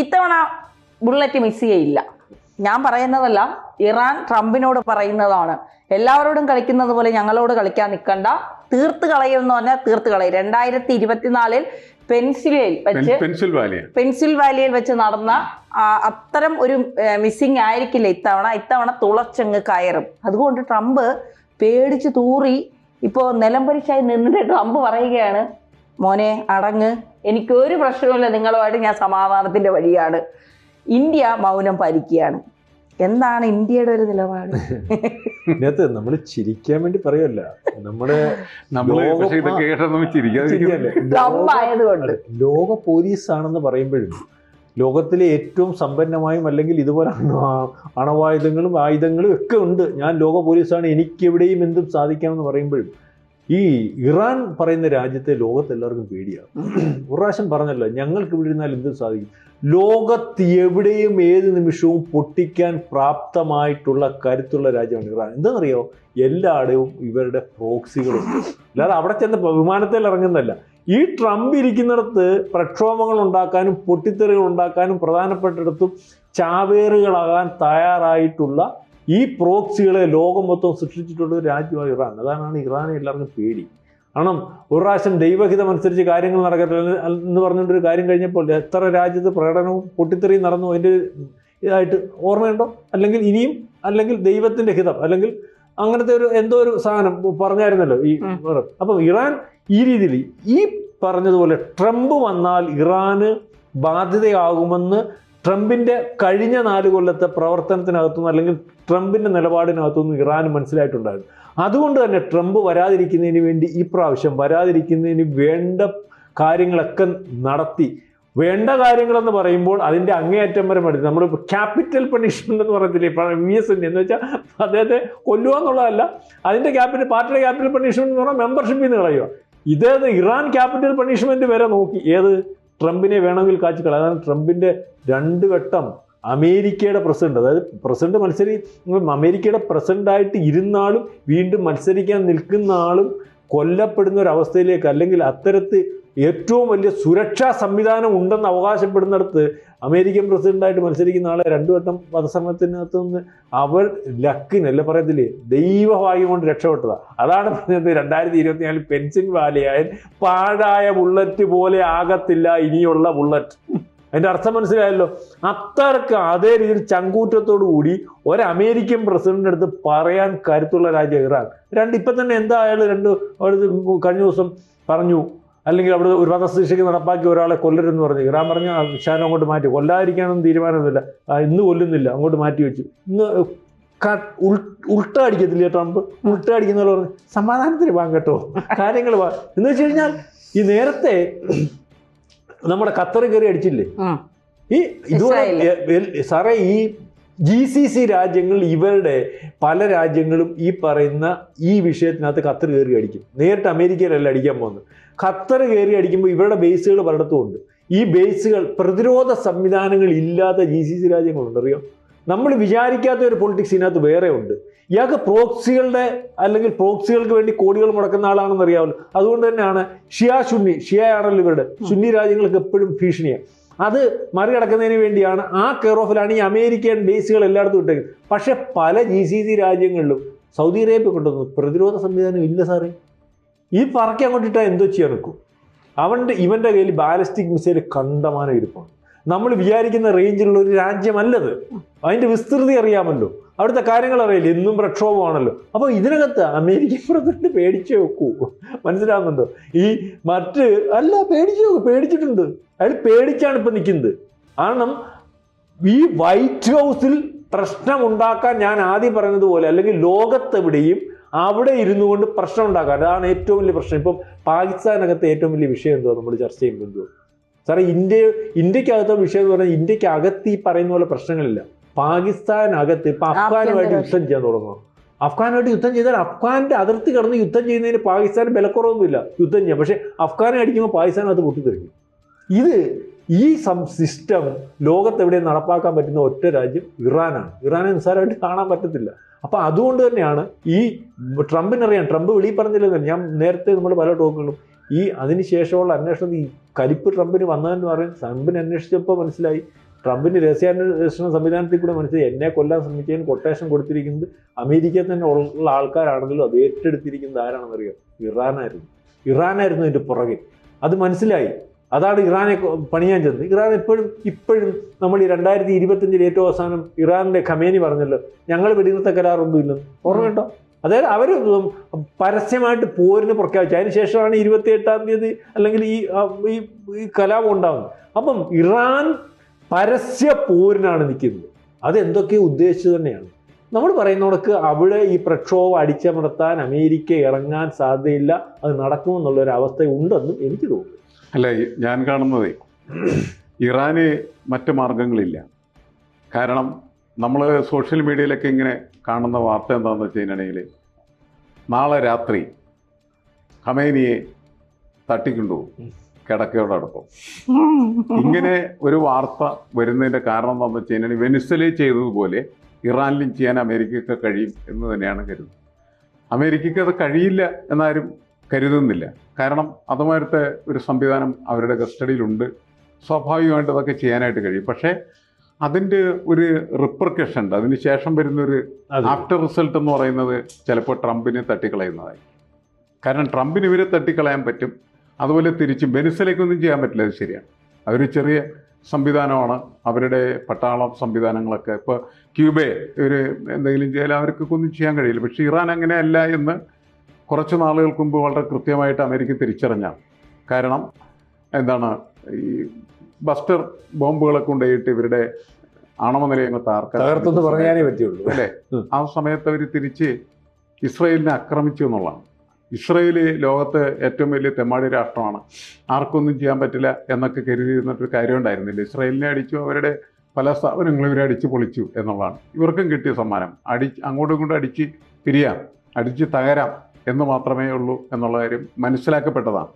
ഇത്തവണ bullet miss ചെയ്യില്ല. ഞാൻ പറയുന്നതല്ല ഇറാൻ ട്രംപിനോട് പറയുന്നതാണ്. എല്ലാവരോടും കളിക്കുന്നത് പോലെ ഞങ്ങളോട് കളിക്കാൻ നിൽക്കണ്ട തീർത്ത് കളയുമെന്ന് പറഞ്ഞാൽ തീർത്ത് കളയും. രണ്ടായിരത്തി ഇരുപത്തിനാലിൽ പെൻസിലിൽ വെച്ച് പെൻസിൽ വാലിയിൽ വെച്ച് നടന്ന അത്തരം ഒരു മിസ്സിങ് ആയിരിക്കില്ല ഇത്തവണ. ഇത്തവണ തുളച്ചങ്ങ് കയറും. അതുകൊണ്ട് ട്രംപ് പേടിച്ച് തൂറി ഇപ്പോൾ നിലംപരിച്ചായി നിന്നിട്ട് ട്രംപ് പറയുകയാണ് മോനെ അടങ്ങ്. എനിക്കൊരു പ്രശ്നവുമില്ല. നിങ്ങളുമായിട്ട് ഞാൻ സമാധാനത്തിന്റെ വഴിയാണ്. ഇന്ത്യ മൗനം പാലിക്കുകയാണ്. എന്താണ് ഇന്ത്യയുടെ ഒരു നിലപാട്? ഇതിനകത്ത് നമ്മൾ ചിരിക്കാൻ വേണ്ടി പറയല്ല നമ്മുടെ നമ്മൾ ലോകം- പോലീസ് ആണെന്ന് പറയുമ്പോഴും ലോകത്തിലെ ഏറ്റവും സമ്പന്നമായും അല്ലെങ്കിൽ ഇതുപോലെ അണു- അണവായുധങ്ങളും ആയുധങ്ങളും ഒക്കെ ഉണ്ട്. ഞാൻ ലോക പോലീസാണ്. എനിക്കെവിടെയും എന്തും സാധിക്കാമെന്ന് പറയുമ്പോഴും ഈ ഇറാൻ പറയുന്ന രാജ്യത്തെ ലോകത്ത് എല്ലാവർക്കും പേടിയാണ് ഒരു പ്രാവശ്യം പറഞ്ഞല്ലോ ഞങ്ങൾക്ക് ഇവിടെ ഇരുന്നാൽ എന്തും സാധിക്കും. ലോകത്ത് എവിടെയും ഏത് നിമിഷവും പൊട്ടിക്കാൻ പ്രാപ്തമായിട്ടുള്ള കരുത്തുള്ള രാജ്യമാണ് ഇറാൻ. എന്താണെന്നറിയോ? എല്ലായിടവും ഇവരുടെ പ്രോക്സികളുണ്ട് അല്ലാതെ അവിടെ ചെന്ന് വിമാനത്തിൽ ഇറങ്ങുന്നല്ല ഈ ട്രംപ് ഇരിക്കുന്നിടത്ത് പ്രക്ഷോഭങ്ങൾ ഉണ്ടാക്കാനും പൊട്ടിത്തെറികൾ ഉണ്ടാക്കാനും പ്രധാനപ്പെട്ടിടത്തും ചാവേറുകളാകാൻ തയ്യാറായിട്ടുള്ള ഈ പ്രോക്സികളെ ലോകം മൊത്തം സൃഷ്ടിച്ചിട്ടുള്ള ഒരു രാജ്യമാണ് ഇറാൻ. അതാണ് ഇറാനെ എല്ലാവർക്കും പേടി. കാരണം ഒരു പ്രാവശ്യം ദൈവഹിതം അനുസരിച്ച് കാര്യങ്ങൾ നടക്കട്ടെ എന്ന് പറഞ്ഞുകൊണ്ട് ഒരു കാര്യം കഴിഞ്ഞപ്പോൾ എത്ര രാജ്യത്ത് പ്രകടനവും പൊട്ടിത്തെറിയും നടന്നു അതിന്റെ ഇതായിട്ട് ഓർമ്മയുണ്ടോ? അല്ലെങ്കിൽ ഇനിയും അല്ലെങ്കിൽ ദൈവത്തിന്റെ ഹിതം അല്ലെങ്കിൽ അങ്ങനത്തെ ഒരു എന്തോ ഒരു സാധനം പറഞ്ഞായിരുന്നല്ലോ ഈ. അപ്പം ഇറാൻ ഈ രീതിയിൽ ഈ പറഞ്ഞതുപോലെ ട്രംപ് വന്നാൽ ഇറാന് ബാധ്യതയാകുമെന്ന് ട്രംപിന്റെ കഴിഞ്ഞ നാല് കൊല്ലത്തെ പ്രവർത്തനത്തിനകത്തുനിന്ന് അല്ലെങ്കിൽ ട്രംപിന്റെ നിലപാടിനകത്തുനിന്ന് ഇറാൻ മനസ്സിലായിട്ടുണ്ടായിരുന്നു അതുകൊണ്ട് തന്നെ ട്രംപ് വരാതിരിക്കുന്നതിന് വേണ്ടി ഈ പ്രാവശ്യം വരാതിരിക്കുന്നതിന് വേണ്ട കാര്യങ്ങളൊക്കെ നടത്തി. വേണ്ട കാര്യങ്ങളെന്ന് പറയുമ്പോൾ അതിന്റെ അങ്ങേയറ്റം വരെ മടുത്തു നമ്മൾ ക്യാപിറ്റൽ പണിഷ്മെന്റ് എന്ന് പറയത്തില്ലേ വി എസ് എന്ന് വെച്ചാൽ അദ്ദേഹത്തെ കൊല്ലുക എന്നുള്ളതല്ല. അതിന്റെ ക്യാപിറ്റൽ പാർട്ടിയുടെ ക്യാപിറ്റൽ പണിഷ്മെന്റ് എന്ന് പറഞ്ഞാൽ മെമ്പർഷിപ്പിൽ നിന്ന് കളയുക. ഇതേത് ഇറാൻ ക്യാപിറ്റൽ പണിഷ്മെന്റ് വരെ നോക്കി. ഏത്? ട്രംപിനെ വേണമെങ്കിൽ കാച്ചിക്കള അതാണ് ട്രംപിന്റെ രണ്ട് ഘട്ടം അമേരിക്കയുടെ പ്രസിഡന്റ്. അതായത് പ്രസിഡന്റ് മത്സരി അമേരിക്കയുടെ പ്രസിഡന്റായിട്ട് ഇരുന്നാളും വീണ്ടും മത്സരിക്കാൻ നിൽക്കുന്ന ആളും കൊല്ലപ്പെടുന്ന ഒരു അവസ്ഥയിലേക്ക് അല്ലെങ്കിൽ അത്തരത്തിൽ ഏറ്റവും വലിയ സുരക്ഷാ സംവിധാനം ഉണ്ടെന്ന് അവകാശപ്പെടുന്നിടത്ത് അമേരിക്കൻ പ്രസിഡന്റായിട്ട് മത്സരിക്കുന്ന ആളെ രണ്ടു വട്ടം നിന്ന് അവർ ലക്കിന് പറയത്തില്ലേ? ദൈവഭാഗ്യം കൊണ്ട് രക്ഷപ്പെട്ടതാ. അതാണ് പറഞ്ഞത് രണ്ടായിരത്തി ഇരുപത്തിനാലിൽ പെൻസിൻ വാലിയായ പാഴായ ബുള്ളറ്റ് പോലെ ആകത്തില്ല ഇനിയുള്ള ബുള്ളറ്റ്. അതിന്റെ അർത്ഥം മനസ്സിലായല്ലോ? അത്രയ്ക്ക് അതേ രീതിയിൽ ചങ്കൂറ്റത്തോടു കൂടി ഒരു അമേരിക്കൻ പ്രസിഡന്റിന്റെ അടുത്ത് പറയാൻ കരുത്തുള്ള രാജ്യം ഇറാൻ. രണ്ട് ഇപ്പം തന്നെ എന്തായാലും രണ്ട് കഴിഞ്ഞ ദിവസം പറഞ്ഞു അല്ലെങ്കിൽ അവിടെ ഒരു വധശിക്ഷയ്ക്ക് നടപ്പാക്കി ഒരാളെ കൊല്ലരുതെന്ന് പറഞ്ഞു. ഇറാൻ പറഞ്ഞ ഷാനം അങ്ങോട്ട് മാറ്റി. കൊല്ലാതിരിക്കാനൊന്നും തീരുമാനമൊന്നുമില്ല. ഇന്ന് കൊല്ലുന്നില്ല. അങ്ങോട്ട് മാറ്റി വെച്ചു. ഇന്ന് ഉൾട്ട അടിക്കത്തില്ല ട്രംപ്? ഉൾട്ട അടിക്കുന്ന പറഞ്ഞു സമാധാനത്തിന് വാങ്ങ കേട്ടോ. കാര്യങ്ങൾ വാ എന്ന് വെച്ച് കഴിഞ്ഞാൽ ഈ നേരത്തെ നമ്മുടെ ഖത്തർ കയറി അടിച്ചില്ലേ? ഈ ഇതുപോലെ സാറേ ഈ ജി സി സി രാജ്യങ്ങൾ ഇവരുടെ പല രാജ്യങ്ങളും ഈ പറയുന്ന ഈ വിഷയത്തിനകത്ത് ഖത്തർ കയറി അടിക്കും. നേരിട്ട് അമേരിക്കയിലല്ല അടിക്കാൻ പോകുന്നത്. ഖത്തർ കയറി അടിക്കുമ്പോൾ ഇവരുടെ ബേസുകൾ പലയിടത്തും ഉണ്ട് ഈ ബേസുകൾ പ്രതിരോധ സംവിധാനങ്ങൾ ഇല്ലാത്ത ജി സി സി രാജ്യങ്ങളുണ്ട്. അറിയോ? നമ്മൾ വിചാരിക്കാത്ത ഒരു പൊളിറ്റിക്സ് ഇതിനകത്ത് വേറെ ഉണ്ട് ഇയാൾക്ക് പ്രോക്സികളുടെ അല്ലെങ്കിൽ പ്രോക്സികൾക്ക് വേണ്ടി കോടികൾ മുടക്കുന്ന ആളാണെന്ന് അറിയാമല്ലോ. അതുകൊണ്ട് തന്നെയാണ് ഷിയ സുന്നി ഷിയ ആണല്ലോ ഇവരുടെ. സുന്നി രാജ്യങ്ങൾക്ക് എപ്പോഴും ഭീഷണിയാണ് അത് മറികടക്കുന്നതിന് വേണ്ടിയാണ് ആ കെയർ ഓഫിലാണ് ഈ അമേരിക്കൻ ബേസുകൾ എല്ലായിടത്തും ഇട്ടേക്കുന്നത്. പക്ഷെ പല ജി സി സി രാജ്യങ്ങളിലും സൗദി അറേബ്യ കൊണ്ടുവന്നു. പ്രതിരോധ സംവിധാനം ഇല്ല സാറേ. ഈ പറക്കി അങ്ങോട്ട് എന്തോ ചെയ്യാൻ നിൽക്കും അവന്റെ ഇവന്റെ കയ്യിൽ ബാലിസ്റ്റിക് മിസൈൽ കണ്ടമാനം ഇരിപ്പാണ് നമ്മൾ വിചാരിക്കുന്ന റേഞ്ചിലുള്ള ഒരു രാജ്യമല്ലത്. അതിന്റെ വിസ്തൃതി അറിയാമല്ലോ. അവിടുത്തെ കാര്യങ്ങൾ അറിയില്ല. എന്നും പ്രക്ഷോഭമാണല്ലോ. അപ്പോൾ ഇതിനകത്ത് അമേരിക്കൻ പ്രസിഡന്റ് പേടിച്ചു വെക്കൂ. മനസ്സിലാവുന്നുണ്ടോ? ഈ മറ്റ് അല്ല പേടിച്ചു വെക്കൂ. പേടിച്ചിട്ടുണ്ട്. അയാൾ പേടിച്ചാണ് ഇപ്പം നിൽക്കുന്നത്. കാരണം ഈ വൈറ്റ് ഹൗസിൽ പ്രശ്നം ഉണ്ടാക്കാൻ ഞാൻ ആദ്യം പറഞ്ഞതുപോലെ അല്ലെങ്കിൽ ലോകത്തെവിടെയും അവിടെ ഇരുന്നു കൊണ്ട് പ്രശ്നം ഉണ്ടാക്കുക അതാണ് ഏറ്റവും വലിയ പ്രശ്നം. ഇപ്പം പാകിസ്ഥാനകത്ത് ഏറ്റവും വലിയ വിഷയം എന്തോ നമ്മൾ ചർച്ച ചെയ്യുമ്പോൾ എന്തോ സാറേ ഇന്ത്യ ഇന്ത്യക്കകത്തെ വിഷയം എന്ന് പറഞ്ഞാൽ ഇന്ത്യക്കകത്ത് ഈ പറയുന്ന പോലെ പ്രശ്നങ്ങളില്ല. പാകിസ്ഥാനകത്ത് ഇപ്പൊ അഫ്ഗാനുമായിട്ട് യുദ്ധം ചെയ്യാൻ തുടങ്ങും അഫ്ഗാനുമായിട്ട് യുദ്ധം ചെയ്താൽ അഫ്ഗാന്റെ അതിർത്തി കടന്ന് യുദ്ധം ചെയ്യുന്നതിന് പാകിസ്ഥാൻ ബലക്കുറവൊന്നുമില്ല. യുദ്ധം ചെയ്യാം. പക്ഷെ അഫ്ഗാനെ അടിക്കുമ്പോൾ പാകിസ്ഥാൻ അത് പൊട്ടിത്തെറിക്കും. ഇത് ഈ സം സിസ്റ്റം ലോകത്തെവിടെയും നടപ്പാക്കാൻ പറ്റുന്ന ഒറ്റ രാജ്യം ഇറാനാണ്. ഇറാനെ നിസ്സാരമായിട്ട് കാണാൻ പറ്റത്തില്ല. അപ്പൊ അതുകൊണ്ട് തന്നെയാണ് ഈ ട്രംപിനറിയാം ട്രംപ് വെളിയിൽ പറഞ്ഞില്ലെന്ന് ഞാൻ നേരത്തെ നമ്മൾ പല ടോക്കുകളും ഈ അതിനുശേഷമുള്ള അന്വേഷണം ഈ കലിപ്പ് ട്രംപിന് വന്നതെന്ന് പറയും. ട്രംപിന് അന്വേഷിച്ചപ്പോൾ മനസ്സിലായി. ട്രംപിന് രഹസ്യാന്വേഷണ സംവിധാനത്തിൽ കൂടെ മനസ്സിലായി. എന്നെ കൊല്ലാൻ ശ്രമിച്ചതിന് കൊട്ടേഷൻ കൊടുത്തിരിക്കുന്നത് അമേരിക്കയിൽ തന്നെ ഉള്ള ആൾക്കാരാണെങ്കിലും അത് ഏറ്റെടുത്തിരിക്കുന്നത് ആരാണെന്നറിയാം? ഇറാനായിരുന്നു. ഇറാനായിരുന്നു ഇതിന്റെ പുറകെ. അത് മനസ്സിലായി. അതാണ് ഇറാനെ പണിയാൻ ചെന്നത്. ഇറാൻ എപ്പോഴും ഇപ്പോഴും നമ്മൾ ഈ രണ്ടായിരത്തി ഇരുപത്തഞ്ചിൽ ഏറ്റവും അവസാനം ഇറാനിലെ ഖമേനി പറഞ്ഞല്ലോ ഞങ്ങൾ വെടിനിർത്ത കരാറൊന്നും ഇല്ലെന്ന്. ഓർമ്മയുണ്ടോ അതായത് അവർ പരസ്യമായിട്ട് പോരിന് പ്രഖ്യാപിച്ചു. അതിന് ശേഷമാണ് ഇരുപത്തി എട്ടാം തീയതി അല്ലെങ്കിൽ ഈ ഈ കലാപം ഉണ്ടാകുന്നത് അപ്പം ഇറാൻ പരസ്യ പോരിനാണ് നിൽക്കുന്നത്. അത് എന്തൊക്കെ ഉദ്ദേശിച്ചു തന്നെയാണ്? നമ്മൾ പറയുന്നവർക്ക് അവിടെ ഈ പ്രക്ഷോഭം അടിച്ചമർത്താൻ അമേരിക്ക ഇറങ്ങാൻ സാധ്യതയില്ല അത് നടക്കുമെന്നുള്ള ഒരു അവസ്ഥ ഉണ്ടെന്നും എനിക്ക് തോന്നുന്നു. അല്ല ഞാൻ കാണുന്നത് ഇറാന് മറ്റ് മാർഗങ്ങളില്ല കാരണം നമ്മൾ സോഷ്യൽ മീഡിയയിലൊക്കെ ഇങ്ങനെ കാണുന്ന വാർത്ത എന്താണെന്ന് വെച്ച് കഴിഞ്ഞിട്ടുണ്ടെങ്കിൽ നാളെ രാത്രി ഖമേനിയെ തട്ടിക്കൊണ്ടുപോകും കിടക്കയോടൊപ്പം ഇങ്ങനെ ഒരു വാർത്ത വരുന്നതിന്റെ കാരണം എന്താണെന്ന് വെച്ച് കഴിഞ്ഞാൽ വെനിസലേ ചെയ്തതുപോലെ ഇറാനിലും ചെയ്യാൻ അമേരിക്കയ്ക്ക് കഴിയും എന്ന് തന്നെയാണ് കരുതുന്നത്. അമേരിക്കയ്ക്ക് അത് കഴിയില്ല എന്നാരും കരുതുന്നില്ല. കാരണം അതുമാരത്തെ ഒരു സംവിധാനം അവരുടെ കസ്റ്റഡിയിലുണ്ട്. സ്വാഭാവികമായിട്ട് അതൊക്കെ ചെയ്യാനായിട്ട് കഴിയും. പക്ഷേ അതിന്റെ ഒരു റിപ്പർക്കഷൻ ഉണ്ട്. അതിന് ശേഷം വരുന്നൊരു. ആഫ്റ്റർ റിസൾട്ട് എന്ന് പറയുന്നത് ചിലപ്പോൾ ട്രംപിനെ തട്ടിക്കളയുന്നതായി. കാരണം ട്രംപിന് ഇവരെ തട്ടിക്കളയാൻ പറ്റും. അതുപോലെ തിരിച്ചും ബെനിസിലേക്കൊന്നും ചെയ്യാൻ പറ്റില്ല. അത് ശരിയാണ്. അവർ ചെറിയ സംവിധാനമാണ്. അവരുടെ പട്ടാളം സംവിധാനങ്ങളൊക്കെ. ഇപ്പോൾ ക്യൂബയെ ഇവർ എന്തെങ്കിലും ചെയ്യാൻ അവർക്കൊക്കെ ഒന്നും ചെയ്യാൻ കഴിയില്ല. പക്ഷേ ഇറാൻ അങ്ങനെയല്ല എന്ന് കുറച്ച് നാളുകൾക്ക് മുമ്പ് വളരെ കൃത്യമായിട്ട് അമേരിക്ക തിരിച്ചറിഞ്ഞാണ് കാരണം എന്താണ് ഈ ബസ്റ്റർ ബോംബുകളൊക്കെ കൊണ്ടുപോയിട്ട് ഇവരുടെ ആണവ നിലയങ്ങൾ തകർത്തെന്ന് പറയാനേ പറ്റുള്ളൂ. അല്ലേ? ആ സമയത്ത് അവർ തിരിച്ച് ഇസ്രയേലിനെ ആക്രമിച്ചു എന്നുള്ളതാണ്. ഇസ്രയേൽ ലോകത്ത് ഏറ്റവും വലിയ തെമ്മാടി രാഷ്ട്രമാണ്. ആർക്കൊന്നും ചെയ്യാൻ പറ്റില്ല എന്നൊക്കെ കരുതിയിരുന്നിട്ടൊരു കാര്യം ഉണ്ടായിരുന്നില്ല. ഇസ്രയേലിനെ അടിച്ചു അവരുടെ പല സ്ഥാപനങ്ങളും ഇവരെ അടിച്ചു പൊളിച്ചു എന്നുള്ളതാണ്. ഇവർക്കും കിട്ടിയ സമ്മാനം. അടി അങ്ങോട്ടും ഇങ്ങോട്ടും അടിച്ച് പിരിയാം അടിച്ച് തകരാം. എന്ന് മാത്രമേ ഉള്ളൂ എന്നുള്ള കാര്യം മനസ്സിലാക്കപ്പെട്ടതാണ്.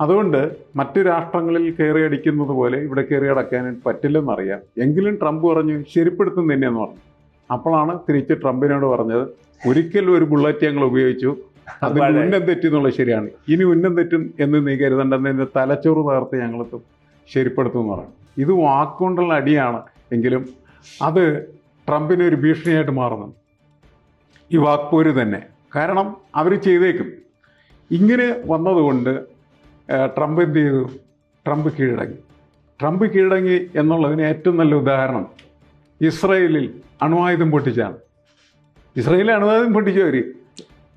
അതുകൊണ്ട് മറ്റു രാഷ്ട്രങ്ങളിൽ കയറി അടിക്കുന്നത് പോലെ ഇവിടെ കയറി അടക്കാൻ പറ്റില്ലെന്നറിയാം എങ്കിലും ട്രംപ് പറഞ്ഞു ശരിപ്പെടുത്തും തന്നെയെന്ന് പറഞ്ഞു. അപ്പോഴാണ് തിരിച്ച് ട്രംപിനോട് പറഞ്ഞത് ഒരിക്കലും ഒരു ബുള്ളറ്റ് ഞങ്ങൾ ഉപയോഗിച്ചു. അത്. ഉന്നം തെറ്റി എന്നുള്ളത് ശരിയാണ്. ഇനി ഉന്നം തെറ്റും എന്ന് നീ കരുതണ്ടെന്നതിന്റെ തലച്ചോറ് തകർത്ത് ഞങ്ങളെത്തും. ശരിപ്പെടുത്തും എന്ന് പറഞ്ഞു. ഇത് വാക്കുകൊണ്ടുള്ള അടിയാണ് എങ്കിലും അത് ട്രംപിന് ഒരു ഭീഷണിയായിട്ട് മാറുന്നു ഈ വാക്പോര് തന്നെ. കാരണം അവർ ചെയ്തേക്കും. ഇങ്ങനെ വന്നതുകൊണ്ട് ട്രംപ് എന്ത് ചെയ്തു? ട്രംപ് കീഴടങ്ങി. ട്രംപ് കീഴടങ്ങി എന്നുള്ളതിന് ഏറ്റവും നല്ല ഉദാഹരണം ഇസ്രയേലിൽ അണുവായുധം പൊട്ടിച്ചാണ്. ഇസ്രയേലിൽ അണുവായുധം പൊട്ടിച്ചു അവർ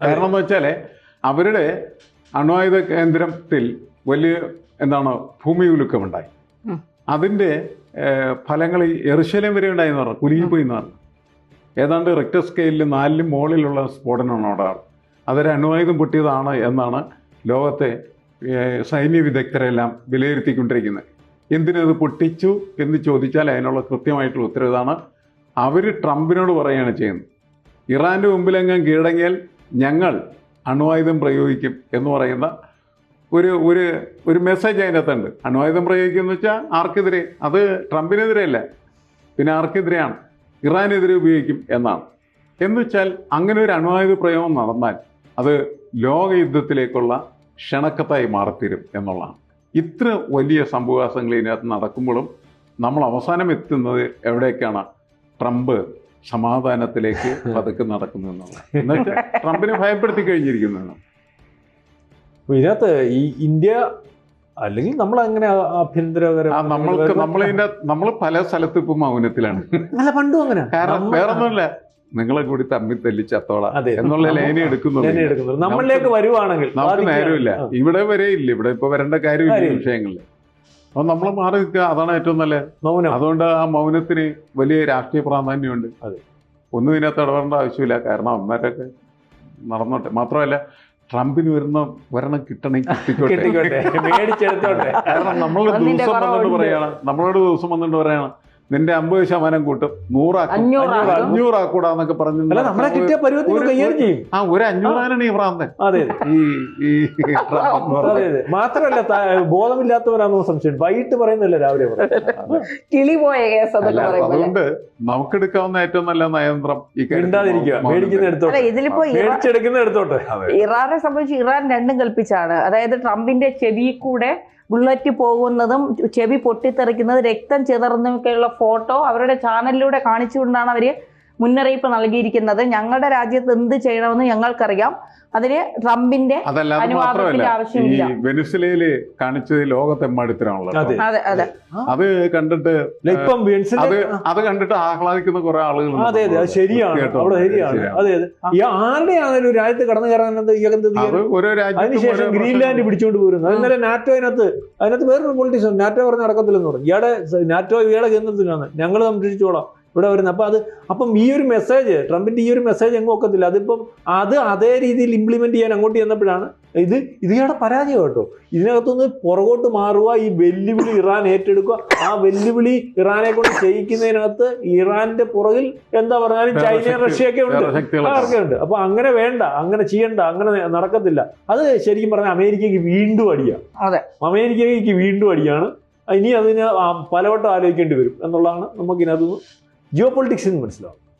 കാരണം എന്ന് വെച്ചാൽ അവരുടെ അണുവായുധ കേന്ദ്രത്തിൽ വലിയ എന്താണ് ഭൂമി ഉലുക്കമുണ്ടായി. അതിന്റെ ഫലങ്ങൾ ഈ എറുശലേം വരെ ഉണ്ടായെന്ന് പറഞ്ഞു കുലുങ്ങിപ്പോയി എന്ന് പറഞ്ഞു. ഏതാണ്ട് റിക്ടർ സ്കെയിലിൽ നാലിലും മുകളിലുള്ള സ്ഫോടനമാണ് അവിടെ. അതൊരു അണുവായുധം പൊട്ടിയതാണ് എന്നാണ് ലോകത്തെ സൈന്യ വിദഗ്ധരെല്ലാം വിലയിരുത്തിക്കൊണ്ടിരിക്കുന്നത്. എന്തിനത് പൊട്ടിച്ചു എന്ന് ചോദിച്ചാൽ അതിനുള്ള കൃത്യമായിട്ടുള്ള ഉത്തരവ് ഇതാണ്. അവർ ട്രംപിനോട് പറയുകയാണ് ചെയ്യുന്നത്. ഇറാന്റെ മുമ്പിലെങ്ങും കീഴടങ്ങിയാൽ ഞങ്ങൾ അണുവായുധം പ്രയോഗിക്കും എന്ന് പറയുന്ന ഒരു ഒരു ഒരു മെസ്സേജ് അതിനകത്തുണ്ട് അണുവായുധം പ്രയോഗിക്കും എന്ന് വെച്ചാൽ ആർക്കെതിരെ? അത് ട്രംപിനെതിരെയല്ല. പിന്നെ ആർക്കെതിരെയാണ്? ഇറാനെതിരെ ഉപയോഗിക്കും എന്നാണ്. എന്ന് വെച്ചാൽ അങ്ങനെ ഒരു അണുവായുധ പ്രയോഗം നടന്നാൽ അത് ലോകയുദ്ധത്തിലേക്കുള്ള ക്ഷണക്കത്തായി മാറിത്തീരും എന്നുള്ളതാണ്. ഇത്ര വലിയ സംഭവവാസങ്ങൾ ഇതിനകത്ത് നടക്കുമ്പോഴും നമ്മൾ അവസാനം എത്തുന്നത് എവിടേക്കാണ്? ട്രംപ് സമാധാനത്തിലേക്ക് പതുക്കെ നടക്കുന്നു എന്നുള്ളത്. എന്നുവെച്ചാൽ ട്രംപിനെ ഭയപ്പെടുത്തി കഴിഞ്ഞിരിക്കുന്നു ഇതിനകത്ത് ഈ ഇന്ത്യ അല്ലെങ്കിൽ നമ്മൾ അങ്ങനെ ആഭ്യന്തരകരം നമ്മൾക്ക് നമ്മളിതിന്റെ നമ്മൾ പല സ്ഥലത്തും ഇപ്പൊ മൗനത്തിലാണ്. അല്ല പണ്ടും അങ്ങനെ. കാരണം വേറൊന്നുമില്ല. നിങ്ങളെ കൂടി തമ്മിൽ തെല്ലിച്ചത്തോളാം. എന്നുള്ള ലൈനെ എടുക്കുന്നുള്ളൂ. തന്നെ നമ്മളിലേക്ക് വരുവാണെങ്കിൽ നമുക്ക്. നേരമില്ല. ഇവിടെ വരെ ഇല്ല. ഇവിടെ ഇപ്പൊ വരേണ്ട കാര്യമില്ല വിഷയങ്ങളിൽ. അപ്പൊ നമ്മൾ മാറി നിൽക്കുക. അതാണ് ഏറ്റവും നല്ല മൗനം. അതുകൊണ്ട് ആ മൗനത്തിന് വലിയ രാഷ്ട്രീയ പ്രാധാന്യമുണ്ട്. അതെ. ഒന്നും ഇതിനകത്ത് ഇടപെടേണ്ട ആവശ്യമില്ല. കാരണം അമ്മമാരൊക്കെ നടന്നോട്ടെ. മാത്രമല്ല ട്രംപിന് വരുന്ന വരണം കിട്ടണമെങ്കിൽ കിട്ടിക്കോട്ടെ. മേടിച്ചെടുത്തോട്ടെ. കാരണം നമ്മളൊരു അതിന്റെ ദിവസം വന്നിട്ട് പറയണം പറയാണ് നമ്മളോട് ദിവസം വന്നിട്ട് പറയാണ് നിന്റെ അമ്പത് ശതമാനം കൂട്ടും. നൂറാക്കും. അഞ്ഞൂറാക്കും. അഞ്ഞൂറാക്കൂടാന്നൊക്കെ പറഞ്ഞു അല്ല നമ്മളെ കിട്ടിയ പരുവത്തിന് ഒരു- ആ ഒരു അഞ്ഞൂറാനാണ് ഈ പ്രാന്തൻ അതെ. ഈ ഈ മാത്രമല്ല ബോധമില്ലാത്തവരാണെന്ന് സംശയം. വൈകിട്ട് പറയുന്നില്ല രാവിലെ കിളി പോയ കേസ് എന്നൊക്കെ അതുകൊണ്ട് നമുക്കെടുക്കാവുന്ന ഏറ്റവും നല്ല നയന്ത്രം ഈ. ഇറാനെ സംബന്ധിച്ച് ഇറാൻ രണ്ടും കൽപ്പിച്ചാണ്. അതായത് ട്രംപിന്റെ ചെവി കൂടെ ബുള്ളറ്റ് പോകുന്നതും ചെവി പൊട്ടിത്തെറിക്കുന്നത് രക്തം ചിതറുന്നതൊക്കെയുള്ള ഫോട്ടോ അവരുടെ ചാനലിലൂടെ കാണിച്ചുകൊണ്ടാണ് അവർ മുന്നറിയിപ്പ് നൽകിയിരിക്കുന്നത് ഞങ്ങളുടെ രാജ്യത്ത് എന്ത് ചെയ്യണമെന്ന് ഞങ്ങൾക്കറിയാം. അതിന് ട്രംപിന്റെ അനുവാദത്തിന്റെ ഈ ആവശ്യമില്ല. വെനിസ്വലയിൽ കാണിച്ചത് ലോകത്തെമ്മാടിത്തരമാണല്ലോ അതെ. അതെ അതെ. അത്. കണ്ടിട്ട് ഇപ്പം അത് അത് കണ്ടിട്ട് ആഹ്ലാദിക്കുന്ന കുറെ ആളുകൾ അതെ അതെ. അത് ശരിയാണ്. അവിടെ ശരിയാണ്. അതെ അതെ. ആരുടെയാണേലും ഒരു രാജ്യത്ത് കടന്നു കയറാൻ അതിനുശേഷം ഗ്രീൻലാൻഡ് പിടിച്ചുകൊണ്ട് പിടിച്ചോണ്ട് പോരുന്നു. അത് ഇന്നലെ നാറ്റോ അതിനകത്ത് അതിനകത്ത് വേറൊരു പൊളിറ്റീഷ്യൻ നാറ്റോ പറഞ്ഞ് നടക്കത്തില്ലെന്ന് പറഞ്ഞു. ഇയാടെ സ- നാറ്റോ ഇയാളെ കേന്ദ്രത്തിലാണ്. ഞങ്ങൾ സംരക്ഷിച്ചോളാം. ഇവിടെ വരുന്നത്. അപ്പോൾ അത് അപ്പം ഈ ഒരു മെസ്സേജ് ട്രംപിന്റെ ഈ ഒരു മെസ്സേജ് എങ്ങും ഒക്കത്തില്ല. അതിപ്പം അത് അതേ രീതിയിൽ ഇംപ്ലിമെന്റ് ചെയ്യാൻ അങ്ങോട്ട് ചെന്നപ്പോഴാണ് ഇത് ഇത് ഇയാളുടെ പരാജയം കേട്ടോ. ഇതിനകത്തുനിന്ന് പുറകോട്ട് മാറുക ഈ വെല്ലുവിളി ഇറാൻ ഏറ്റെടുക്കുക. ആ വെല്ലുവിളി ഇറാനെ കൊണ്ട് ചെയ്യിക്കുന്നതിനകത്ത് ഇറാന്റെ പുറകിൽ എന്താ പറഞ്ഞാലും ചൈന റഷ്യയൊക്കെ ഉണ്ട്. ഒക്കെ ആർക്കെ ഉണ്ട്. അപ്പൊ അങ്ങനെ വേണ്ട അങ്ങനെ ചെയ്യണ്ട അങ്ങനെ നടക്കത്തില്ല. അത് ശരിക്കും പറഞ്ഞാൽ അമേരിക്കയ്ക്ക് വീണ്ടും അടിയാ. അതെ. അമേരിക്കയ്ക്ക് വീണ്ടും അടിയാണ്. ഇനി അതിന് പലവട്ടം ആലോചിക്കേണ്ടി വരും എന്നുള്ളതാണ് നമുക്ക് ഇതിനകത്തുനിന്ന് ജിയോ പൊളിറ്റിക്സിൽ മനസ്സിലാവും.